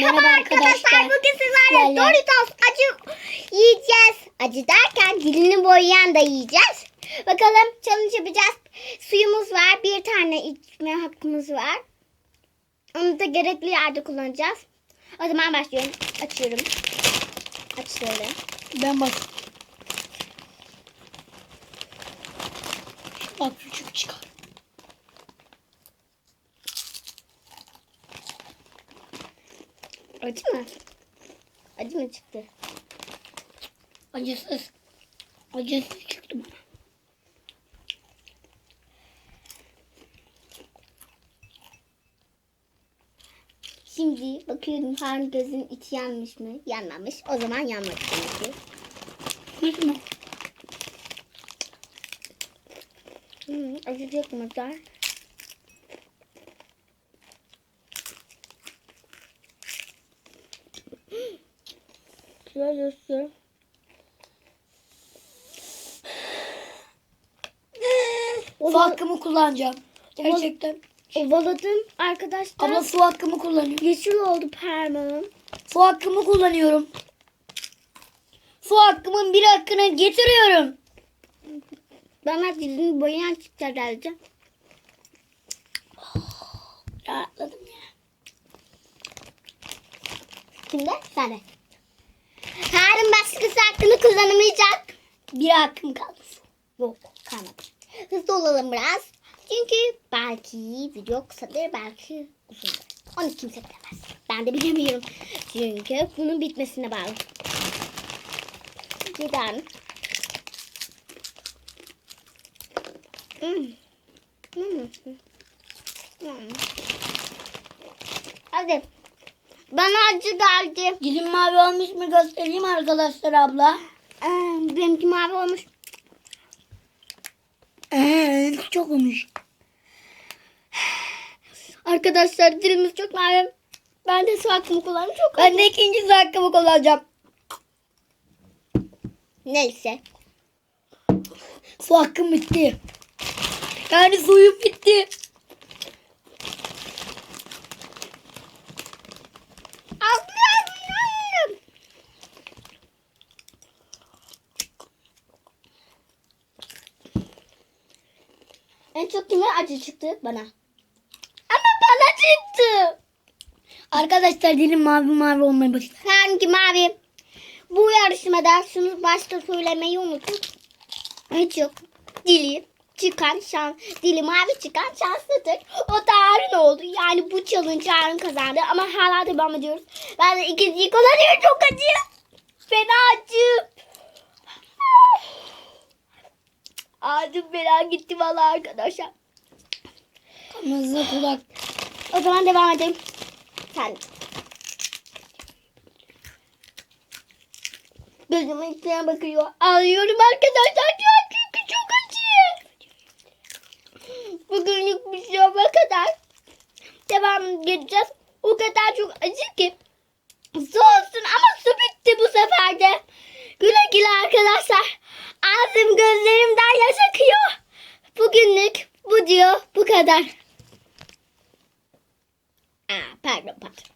Merhaba arkadaşlar. Bugün sizlerle Sizlerle. Doritos acı yiyeceğiz. Acı derken dilini boyayan da yiyeceğiz. Bakalım challenge yapacağız. Suyumuz var. Bir tane içme hakkımız var. Onu da gerekli yerde kullanacağız. O zaman başlıyorum. Açıyorum. Açıyorum. Ben bak. Bak küçük çıkar. Acı mı? Acı mı çıktı? Acısız. Acısız çıktı bana. Şimdi bakıyorum Harun gözün içi yanmış mı? Yanmamış. O zaman yanmadı demek ki. Nasıl mı? Hmm, acıcık mıdır? Şöyle sür. Su hakkımı kullanacağım. Gerçekten. Ovaladım arkadaşlar. Abla su hakkımı kullanıyorum. Yeşil oldu parmağım. Su hakkımı kullanıyorum. Su hakkımın bir hakkını getiriyorum. Bana dilini boyayan çıktı herhalde. Rahatladım ya. Kimde? Sende. Harun başkası hakkını kullanamayacak. Bir hakkım kaldı. Yok kalmadı. Hızlı olalım biraz. Çünkü belki video kısadır belki uzundur. Onu kimse bilemez. Ben de bilemiyorum. Çünkü bunun bitmesine bağlı. Neden? Hmm. Hmm. Hmm. Hadi. Bana acı geldi. Dilim mavi olmuş mu göstereyim arkadaşlar abla. Ee, benimki mavi olmuş. Ee, çok olmuş. Arkadaşlar dilimiz çok mavi. Ben de su hakkımı kullandım. Çok Ben de ikinci su hakkımı kullanacağım. Neyse. Su hakkım bitti. Yani suyum bitti. En çok kime acı çıktı? Bana. Ama bana çıktı. Arkadaşlar dilim mavi mavi olmaya başladı. Hangi mavi? Bu yarışmada şunu başta söylemeyi unuttum. Hiç yok. Dili çıkan şans, dili mavi çıkan şanslıdır. O da Harun oldu. Yani bu challenge Harun kazandı. Ama hala devam ediyoruz. Ben de ikinciyi kullanıyorum. Çok acı. Fena acı. Ağzım fena gitti valla arkadaşlar. Kırmızı kulak. O zaman devam edelim. Sen. Gözümün içine bakıyor. Ağlıyorum arkadaşlar. Çünkü çok acı. Bugünlük bir şey bu kadar. Devam edeceğiz. O kadar çok acı ki. Su olsun ama su bitti bu sefer de. Güle güle arkadaşlar. Ağzım gözlerimden video bu kadar. Aa, pardon pardon.